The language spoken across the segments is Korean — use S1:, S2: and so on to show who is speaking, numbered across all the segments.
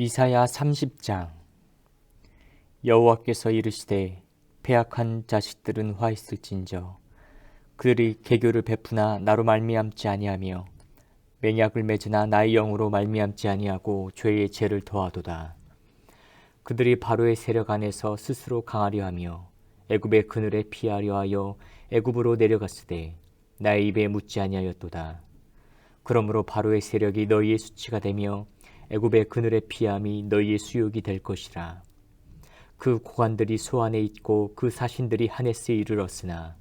S1: 이사야 30장. 여호와께서 이르시되 패악한 자식들은 화 있을진저 그들이 개교를 베푸나 나로 말미암지 아니하며 맹약을 맺으나 나의 영으로 말미암지 아니하고 죄의 죄를 더하도다. 그들이 바로의 세력 안에서 스스로 강하려 하며 애굽의 그늘에 피하려 하여 애굽으로 내려갔으되 나의 입에 묻지 아니하였도다. 그러므로 바로의 세력이 너희의 수치가 되며 애굽의 그늘의 피함이 너희의 수욕이 될 것이라. 그 고관들이 소안에 있고 그 사신들이 하네스에 이르렀으나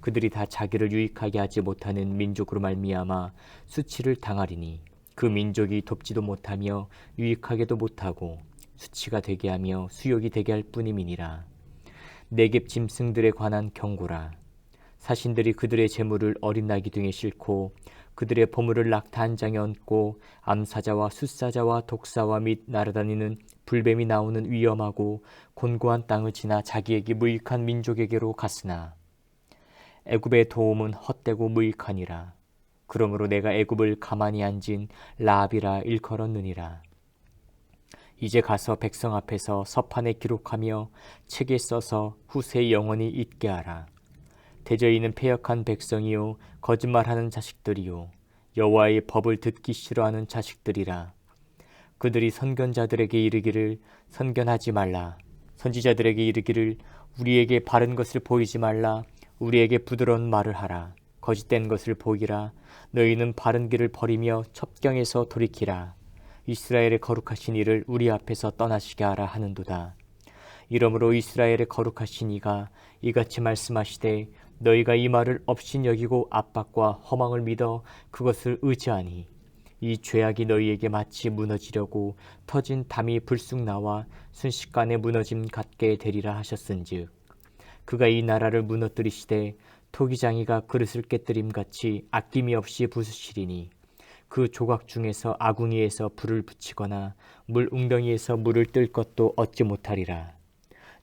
S1: 그들이 다 자기를 유익하게 하지 못하는 민족으로 말미암아 수치를 당하리니 그 민족이 돕지도 못하며 유익하게도 못하고 수치가 되게 하며 수욕이 되게 할 뿐임이니라. 내갭 짐승들에 관한 경고라. 사신들이 그들의 재물을 어린 나귀 등에 싣고 그들의 보물을 낙타 한 장에 얹고 암사자와 숫사자와 독사와 및 날아다니는 불뱀이 나오는 위험하고 곤고한 땅을 지나 자기에게 무익한 민족에게로 갔으나 애굽의 도움은 헛되고 무익하니라. 그러므로 내가 애굽을 가만히 앉은 라비라 일컬었느니라. 이제 가서 백성 앞에서 서판에 기록하며 책에 써서 후세에 영원히 잊게 하라. 대저희는 패역한 백성이요 거짓말하는 자식들이요 여호와의 법을 듣기 싫어하는 자식들이라. 그들이 선견자들에게 이르기를 선견하지 말라. 선지자들에게 이르기를 우리에게 바른 것을 보이지 말라. 우리에게 부드러운 말을 하라. 거짓된 것을 보이라. 너희는 바른 길을 버리며 첩경에서 돌이키라. 이스라엘의 거룩하신 이를 우리 앞에서 떠나시게 하라 하는도다. 이러므로 이스라엘의 거룩하신 이가 이같이 말씀하시되 너희가 이 말을 업신 여기고 압박과 허망을 믿어 그것을 의지하니 이 죄악이 너희에게 마치 무너지려고 터진 담이 불쑥 나와 순식간에 무너짐 같게 되리라 하셨은즉 그가 이 나라를 무너뜨리시되 토기장이가 그릇을 깨뜨림 같이 아낌이 없이 부수시리니 그 조각 중에서 아궁이에서 불을 붙이거나 물 웅덩이에서 물을 뜰 것도 얻지 못하리라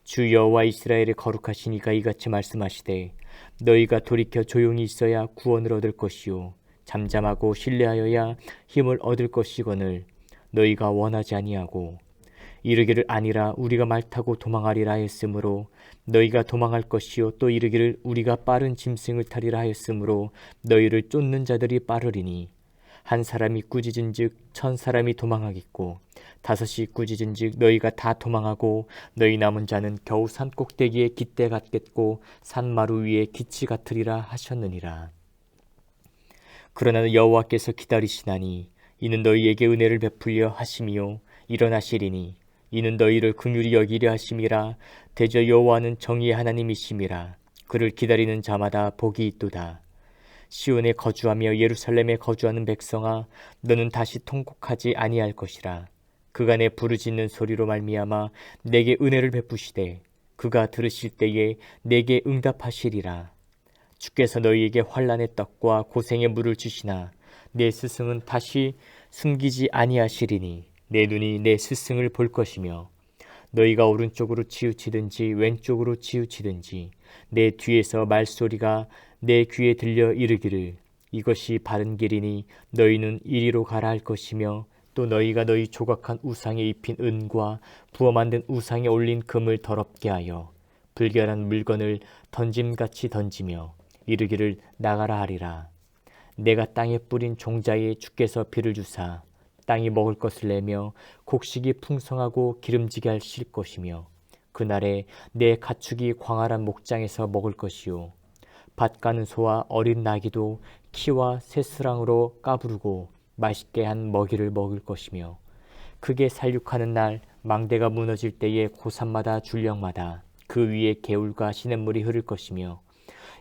S1: 주 여호와 이스라엘의 거룩하신 이가 이같이 말씀하시되 너희가 돌이켜 조용히 있어야 구원을 얻을 것이요 잠잠하고 신뢰하여야 힘을 얻을 것이거늘 너희가 원하지 아니하고 이르기를 아니라 우리가 말 타고 도망하리라 하였으므로 너희가 도망할 것이요 또 이르기를 우리가 빠른 짐승을 타리라 하였으므로 너희를 쫓는 자들이 빠르리니 한 사람이 꾸짖은즉 천 사람이 도망하겠고 다섯이 꾸짖은즉 너희가 다 도망하고 너희 남은 자는 겨우 산 꼭대기에 깃대 같겠고 산 마루 위에 기치 같으리라 하셨느니라. 그러나 여호와께서 기다리시나니 이는 너희에게 은혜를 베풀려 하심이요 일어나시리니 이는 너희를 긍휼히 여기려 하심이라 대저 여호와는 정의의 하나님이심이라 그를 기다리는 자마다 복이 있도다. 시온에 거주하며 예루살렘에 거주하는 백성아 너는 다시 통곡하지 아니할 것이라. 그간에 부르짖는 소리로 말미암아 내게 은혜를 베푸시되 그가 들으실 때에 내게 응답하시리라. 주께서 너희에게 환란의 떡과 고생의 물을 주시나 내 스승은 다시 숨기지 아니하시리니 내 눈이 내 스승을 볼 것이며 너희가 오른쪽으로 치우치든지 왼쪽으로 치우치든지 내 뒤에서 말소리가 내 귀에 들려 이르기를 이것이 바른 길이니 너희는 이리로 가라 할 것이며 또 너희가 너희 조각한 우상에 입힌 은과 부어 만든 우상에 올린 금을 더럽게 하여 불결한 물건을 던짐같이 던지며 이르기를 나가라 하리라. 내가 땅에 뿌린 종자에 주께서 비를 주사 땅이 먹을 것을 내며 곡식이 풍성하고 기름지게 하실 것이며 그날에 내 가축이 광활한 목장에서 먹을 것이요 밭 가는 소와 어린 나귀도 키와 새스랑으로 까부르고 맛있게 한 먹이를 먹을 것이며 크게 살육하는 날 망대가 무너질 때에 고산마다 줄령마다 그 위에 개울과 시냇물이 흐를 것이며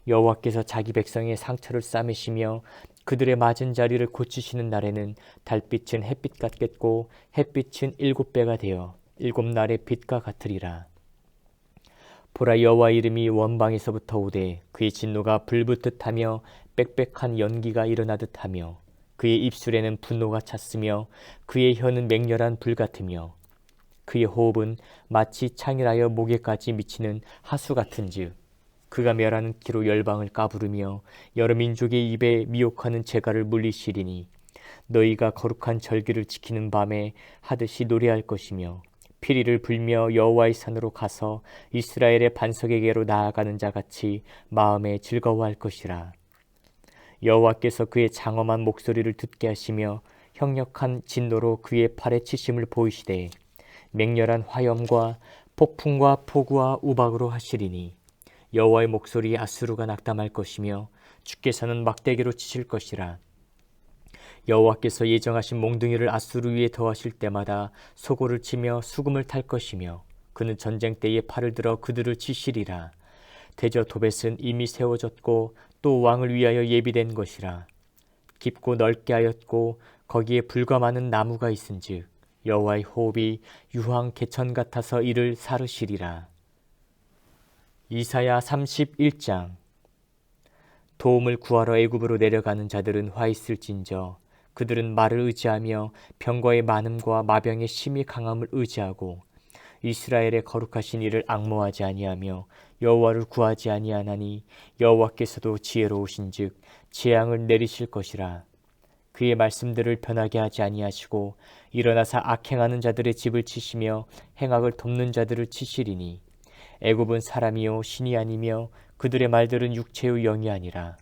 S1: 여호와께서 자기 백성의 상처를 싸매시며 그들의 맞은 자리를 고치시는 날에는 달빛은 햇빛 같겠고 햇빛은 일곱 배가 되어 일곱 날의 빛과 같으리라. 보라 여호와 이름이 원방에서부터 오되 그의 진노가 불붙듯 하며 빽빽한 연기가 일어나듯 하며 그의 입술에는 분노가 찼으며 그의 혀는 맹렬한 불 같으며 그의 호흡은 마치 창일하여 목에까지 미치는 하수 같은즉 그가 멸하는 키로 열방을 까부르며 여러 민족의 입에 미혹하는 재갈을 물리시리니 너희가 거룩한 절기를 지키는 밤에 하듯이 노래할 것이며 피리를 불며 여호와의 산으로 가서 이스라엘의 반석에게로 나아가는 자 같이 마음에 즐거워할 것이라. 여호와께서 그의 장엄한 목소리를 듣게 하시며 형력한 진노로 그의 팔에 치심을 보이시되 맹렬한 화염과 폭풍과 폭우와 우박으로 하시리니 여호와의 목소리 아수르가 낙담할 것이며 주께서는 막대기로 치실 것이라 여호와께서 예정하신 몽둥이를 아수르 위에 더하실 때마다 소고를 치며 수금을 탈 것이며 그는 전쟁 때에 팔을 들어 그들을 치시리라. 대저 도벳은 이미 세워졌고 또 왕을 위하여 예비된 것이라. 깊고 넓게 하였고 거기에 불과 많은 나무가 있은즉 여호와의 호흡이 유황 개천 같아서 이를 사르시리라. 이사야 31장. 도움을 구하러 애굽으로 내려가는 자들은 화 있을진저 그들은 말을 의지하며 병과의 많음과 마병의 심히 강함을 의지하고 이스라엘의 거룩하신 이를 악모하지 아니하며 여호와를 구하지 아니하나니 여호와께서도 지혜로우신즉 재앙을 내리실 것이라. 그의 말씀들을 변하게 하지 아니하시고 일어나서 악행하는 자들의 집을 치시며 행악을 돕는 자들을 치시리니. 애굽은 사람이요 신이 아니며 그들의 말들은 육체의 영이 아니라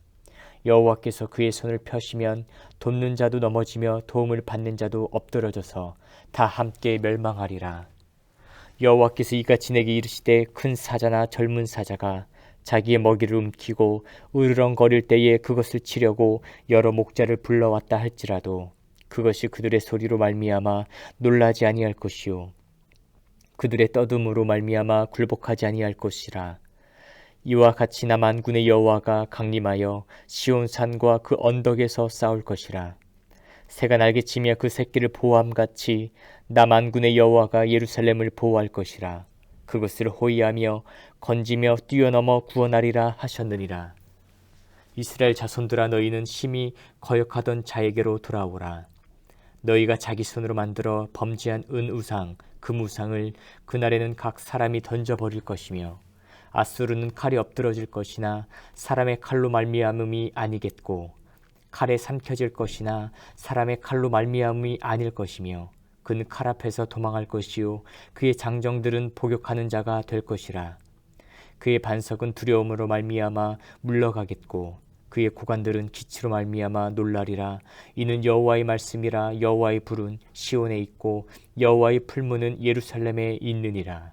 S1: 여호와께서 그의 손을 펴시면 돕는 자도 넘어지며 도움을 받는 자도 엎드러져서 다 함께 멸망하리라. 여호와께서 이같이 내게 이르시되 큰 사자나 젊은 사자가 자기의 먹이를 움키고 으르렁거릴 때에 그것을 치려고 여러 목자를 불러왔다 할지라도 그것이 그들의 소리로 말미암아 놀라지 아니할 것이요 그들의 떠듬으로 말미암아 굴복하지 아니할 것이라 이와 같이 나 만군의 여호와가 강림하여 시온산과 그 언덕에서 싸울 것이라. 새가 날개치며 그 새끼를 보호함같이 나 만군의 여호와가 예루살렘을 보호할 것이라. 그것을 호위하며 건지며 뛰어넘어 구원하리라 하셨느니라. 이스라엘 자손들아 너희는 심히 거역하던 자에게로 돌아오라. 너희가 자기 손으로 만들어 범죄한 은 우상 금 우상을 그날에는 각 사람이 던져버릴 것이며 아수르는 칼이 엎드러질 것이나 사람의 칼로 말미암음이 아니겠고 칼에 삼켜질 것이나 사람의 칼로 말미암음이 아닐 것이며 그는 칼 앞에서 도망할 것이요 그의 장정들은 복역하는 자가 될 것이라. 그의 반석은 두려움으로 말미암아 물러가겠고 그의 고관들은 기치로 말미암아 놀라리라. 이는 여호와의 말씀이라. 여호와의 불은 시온에 있고 여호와의 풀무는 예루살렘에 있느니라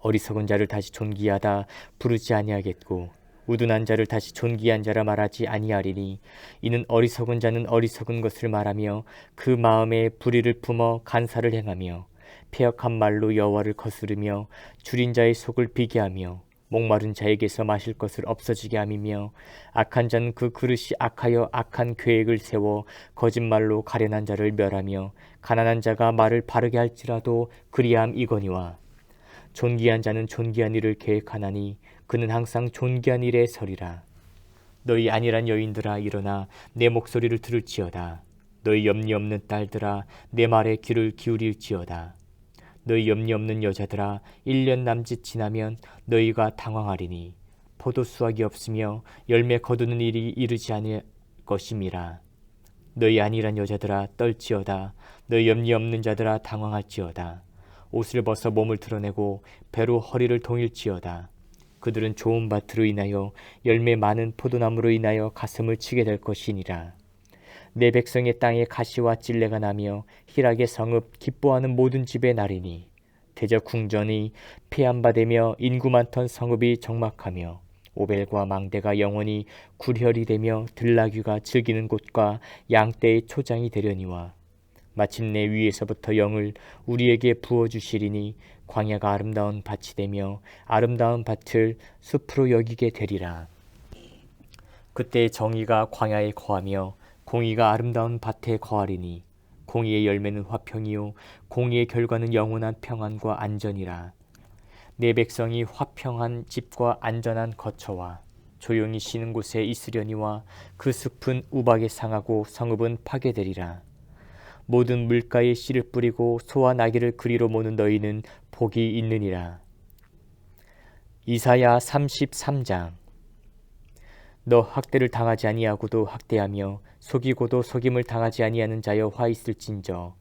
S1: 어리석은 자를 다시 존귀하다 부르지 아니하겠고 우둔한 자를 다시 존귀한 자라 말하지 아니하리니 이는 어리석은 자는 어리석은 것을 말하며 그 마음에 불의를 품어 간사를 행하며 폐역한 말로 여호와를 거스르며 줄인 자의 속을 비게 하며 목마른 자에게서 마실 것을 없어지게 함이며 악한 자는 그 그릇이 악하여 악한 계획을 세워 거짓말로 가련한 자를 멸하며 가난한 자가 말을 바르게 할지라도 그리함 이거니와 존귀한 자는 존귀한 일을 계획하나니 그는 항상 존귀한 일에 서리라. 너희 아니란 여인들아 일어나 내 목소리를 들을지어다. 너희 염려 없는 딸들아 내 말에 귀를 기울일지어다. 너희 염려 없는 여자들아 1년 남짓 지나면 너희가 당황하리니 포도 수확이 없으며 열매 거두는 일이 이르지 않을 것임이라. 너희 아니란 여자들아 떨지어다. 너희 염려 없는 자들아 당황할지어다. 옷을 벗어 몸을 드러내고 배로 허리를 동일지어다. 그들은 좋은 밭으로 인하여 열매 많은 포도나무로 인하여 가슴을 치게 될 것이니라. 내 백성의 땅에 가시와 찔레가 나며 희락의 성읍 기뻐하는 모든 집에 나리니 대적 궁전이 폐함바되며 인구 많던 성읍이 적막하며 오벨과 망대가 영원히 굴혈이 되며 들나귀가 즐기는 곳과 양떼의 초장이 되려니와 마침내 위에서부터 영을 우리에게 부어 주시리니 광야가 아름다운 밭이 되며 아름다운 밭을 숲으로 여기게 되리라. 그때 정의가 광야에 거하며 공의가 아름다운 밭에 거하리니 공의의 열매는 화평이요 공의의 결과는 영원한 평안과 안전이라 내 백성이 화평한 집과 안전한 거처와 조용히 쉬는 곳에 있으려니와 그 숲은 우박에 상하고 성읍은 파괴되리라 모든 물가에 씨를 뿌리고 소와 나귀를 그리로 모는 너희는 복이 있느니라. 이사야 33장. 너 학대를 당하지 아니하고도 학대하며 속이고도 속임을 당하지 아니하는 자여 화 있을진저.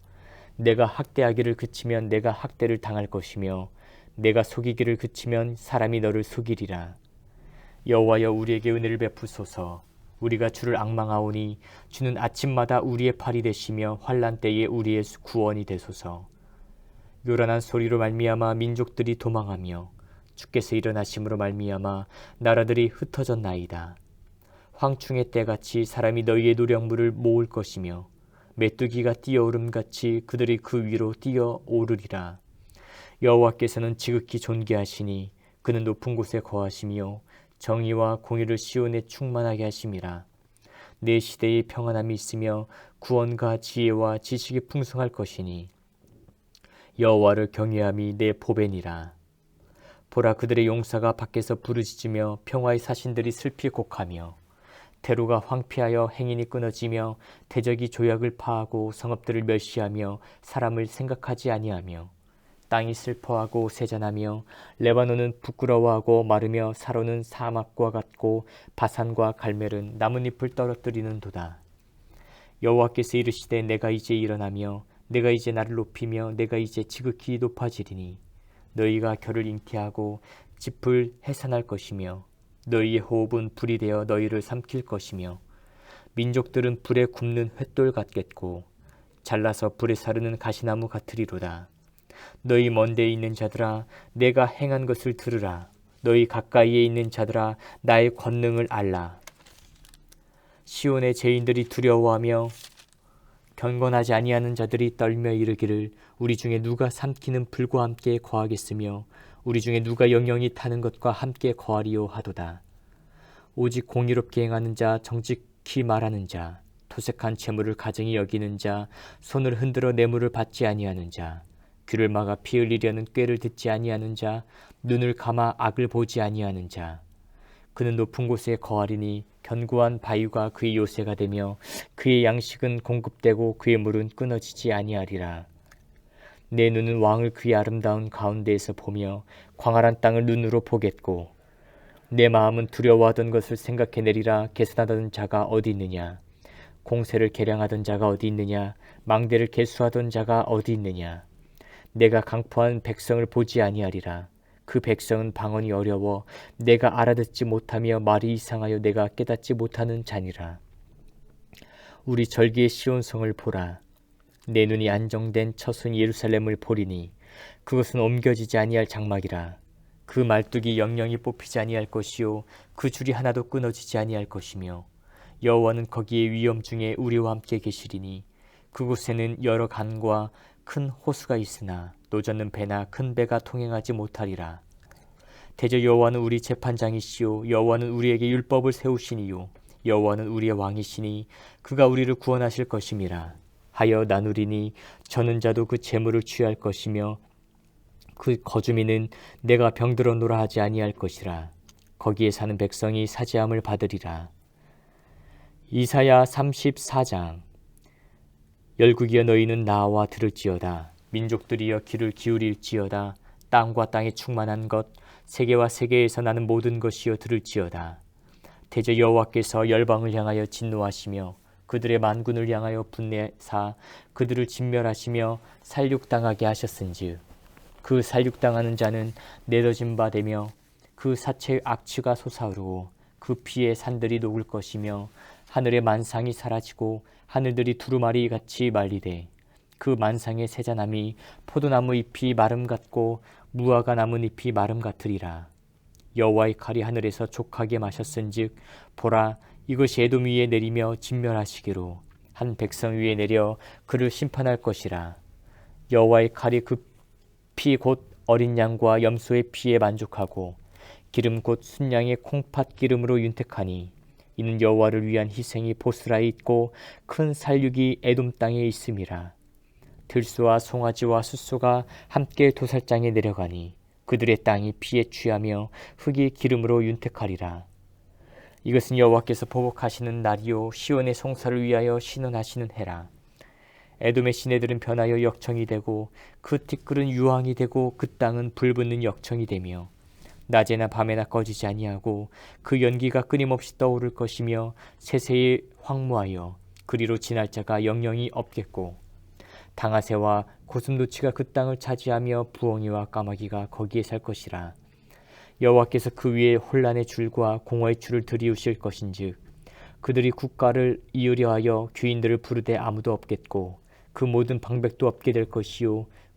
S1: 내가 학대하기를 그치면 내가 학대를 당할 것이며 내가 속이기를 그치면 사람이 너를 속이리라. 여호와여 우리에게 은혜를 베푸소서 우리가 주를 악망하오니 주는 아침마다 우리의 팔이 되시며 환란 때에 우리의 구원이 되소서 요란한 소리로 말미암아 민족들이 도망하며 주께서 일어나심으로 말미암아 나라들이 흩어졌나이다. 황충의 때같이 사람이 너희의 노력물을 모을 것이며 메뚜기가 뛰어오름 같이 그들이 그 위로 뛰어오르리라. 여호와께서는 지극히 존귀하시니 그는 높은 곳에 거하시며 정의와 공의를 시온에 충만하게 하심이라. 내 시대에 평안함이 있으며 구원과 지혜와 지식이 풍성할 것이니 여호와를 경외함이 내 보배니라. 보라 그들의 용사가 밖에서 부르짖으며 평화의 사신들이 슬피 곡하며 대로가 황폐하여 행인이 끊어지며 대적이 조약을 파하고 성읍들을 멸시하며 사람을 생각하지 아니하며 땅이 슬퍼하고 세잔하며 레바논은 부끄러워하고 마르며 사로는 사막과 같고 바산과 갈멜은 나뭇잎을 떨어뜨리는 도다. 여호와께서 이르시되 내가 이제 일어나며 내가 이제 나를 높이며 내가 이제 지극히 높아지리니 너희가 결을 잉태하고 짚을 해산할 것이며 너희의 호흡은 불이 되어 너희를 삼킬 것이며 민족들은 불에 굽는 횃돌 같겠고 잘라서 불에 사르는 가시나무 같으리로다. 너희 먼 데에 있는 자들아 내가 행한 것을 들으라. 너희 가까이에 있는 자들아 나의 권능을 알라. 시온의 죄인들이 두려워하며 경건하지 아니하는 자들이 떨며 이르기를 우리 중에 누가 삼키는 불과 함께 거하겠으며 우리 중에 누가 영영이 타는 것과 함께 거하리요 하도다. 오직 공의롭게 행하는 자, 정직히 말하는 자, 토색한 재물을 가정히 여기는 자, 손을 흔들어 뇌물을 받지 아니하는 자, 귀를 막아 피 흘리려는 꾀를 듣지 아니하는 자, 눈을 감아 악을 보지 아니하는 자. 그는 높은 곳에 거하리니 견고한 바위가 그의 요새가 되며 그의 양식은 공급되고 그의 물은 끊어지지 아니하리라. 내 눈은 왕을 그의 아름다운 가운데에서 보며 광활한 땅을 눈으로 보겠고 내 마음은 두려워하던 것을 생각해내리라 계산하던 자가 어디 있느냐 공세를 계량하던 자가 어디 있느냐 망대를 계수하던 자가 어디 있느냐 내가 강포한 백성을 보지 아니하리라 그 백성은 방언이 어려워 내가 알아듣지 못하며 말이 이상하여 내가 깨닫지 못하는 자니라. 우리 절기의 시온성을 보라. 내 눈이 안정된 처순 예루살렘을 보리니 그것은 옮겨지지 아니할 장막이라. 그 말뚝이 영영이 뽑히지 아니할 것이요 그 줄이 하나도 끊어지지 아니할 것이며 여호와는 거기에 위험 중에 우리와 함께 계시리니 그곳에는 여러 간과 큰 호수가 있으나 노젓는 배나 큰 배가 통행하지 못하리라. 대저 여호와는 우리 재판장이시요 여호와는 우리에게 율법을 세우시니요 여호와는 우리의 왕이시니 그가 우리를 구원하실 것임이라. 하여 나누리니 저는 자도 그 재물을 취할 것이며 그 거주민은 내가 병들어 노라 하지 아니할 것이라. 거기에 사는 백성이 사지함을 받으리라. 이사야 34장 열국이여 너희는 나와 들을지어다. 민족들이여 귀를 기울일지어다. 땅과 땅에 충만한 것, 세계와 세계에서 나는 모든 것이여 들을지어다. 대저 여호와께서 열방을 향하여 진노하시며 그들의 만군을 향하여 분내사 그들을 진멸하시며 살육당하게 하셨은즉 그 살육당하는 자는 내려진 바 되며 그 사체의 악취가 솟아오르고 그 피의 산들이 녹을 것이며 하늘의 만상이 사라지고 하늘들이 두루마리 같이 말리되 그 만상의 세자남이 포도나무 잎이 마름 같고 무화과 나무 잎이 마름 같으리라. 여호와의 칼이 하늘에서 족하게 마셨은즉 보라 이것이 에돔 위에 내리며 진멸하시기로 한 백성 위에 내려 그를 심판할 것이라. 여호와의 칼이 그피곧 어린 양과 염소의 피에 만족하고 기름 곧 순양의 콩팥 기름으로 윤택하니 이는 여호와를 위한 희생이 보스라에 있고 큰 살육이 에돔 땅에 있음이라. 들소와 송아지와 숫소가 함께 도살장에 내려가니 그들의 땅이 피에 취하며 흙이 기름으로 윤택하리라. 이것은 여호와께서 보복하시는 날이요 시온의 송사를 위하여 신원하시는 해라. 에돔의 시내들은 변하여 역청이 되고 그 티끌은 유황이 되고 그 땅은 불붙는 역청이 되며 낮에나 밤에나 꺼지지 아니하고 그 연기가 끊임없이 떠오를 것이며 세세히 황무하여 그리로 지날 자가 영영이 없겠고 당아새와 고슴도치가 그 땅을 차지하며 부엉이와 까마귀가 거기에 살 것이라. 여호와께서 그 위에 혼란의 줄과 공허의 줄을 들이우실 것인즉 그들이 국가를 이으려 하여 귀인들을 부르되 아무도 없겠고 그 모든 방백도 없게 될 것이요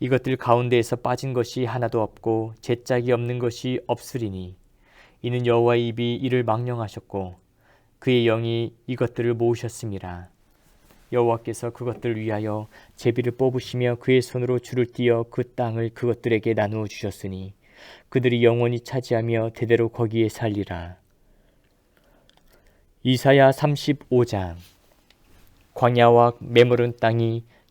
S1: 이것들 가운데에서 빠진 것이 하나도 없고 제 짝이 없는 것이 없으리니 이는 여호와의 입이 이를 망령하셨고 그의 영이 이것들을 모으셨음이라. 여호와께서 그것들을 위하여 제비를 뽑으시며 그의 손으로 줄을 띄어 그 땅을 그것들에게 나누어 주셨으니 그들이 영원히 차지하며 대대로 거기에 살리라. 이사야 35장 광야와 메모른 땅이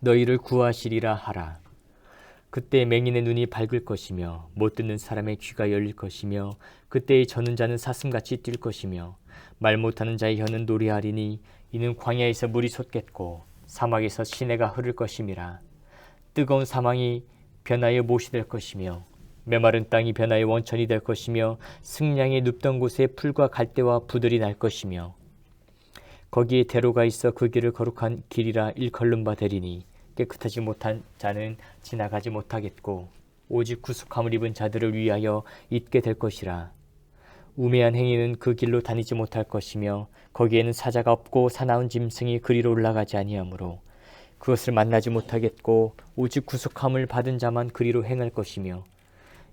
S1: 너희를 구하시리라 하라. 그때 맹인의 눈이 밝을 것이며 못 듣는 사람의 귀가 열릴 것이며 그때의 저는 자는 사슴같이 뛸 것이며 말 못하는 자의 혀는 노래하리니 이는 광야에서 물이 솟겠고 사막에서 시내가 흐를 것임이라. 뜨거운 사망이 변하여 못이 될 것이며 메마른 땅이 변하여 원천이 될 것이며 승량이 눕던 곳에 풀과 갈대와 부들이 날 것이며 거기에 대로가 있어 그 길을 거룩한 길이라 일컬는 바 되리니 깨끗하지 못한 자는 지나가지 못하겠고 오직 구속함을 입은 자들을 위하여 있게 될 것이라. 우매한 행위는 그 길로 다니지 못할 것이며 거기에는 사자가 없고 사나운 짐승이 그리로 올라가지 아니하므로 그것을 만나지 못하겠고 오직 구속함을 받은 자만 그리로 행할 것이며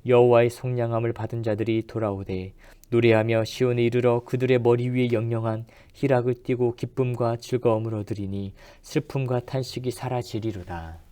S1: 여호와의 속량함을 받은 자들이 돌아오되 노래하며 시온에 이르러 그들의 머리 위에 영영한 희락을 띠고 기쁨과 즐거움을 얻으리니 슬픔과 탄식이 사라지리로다.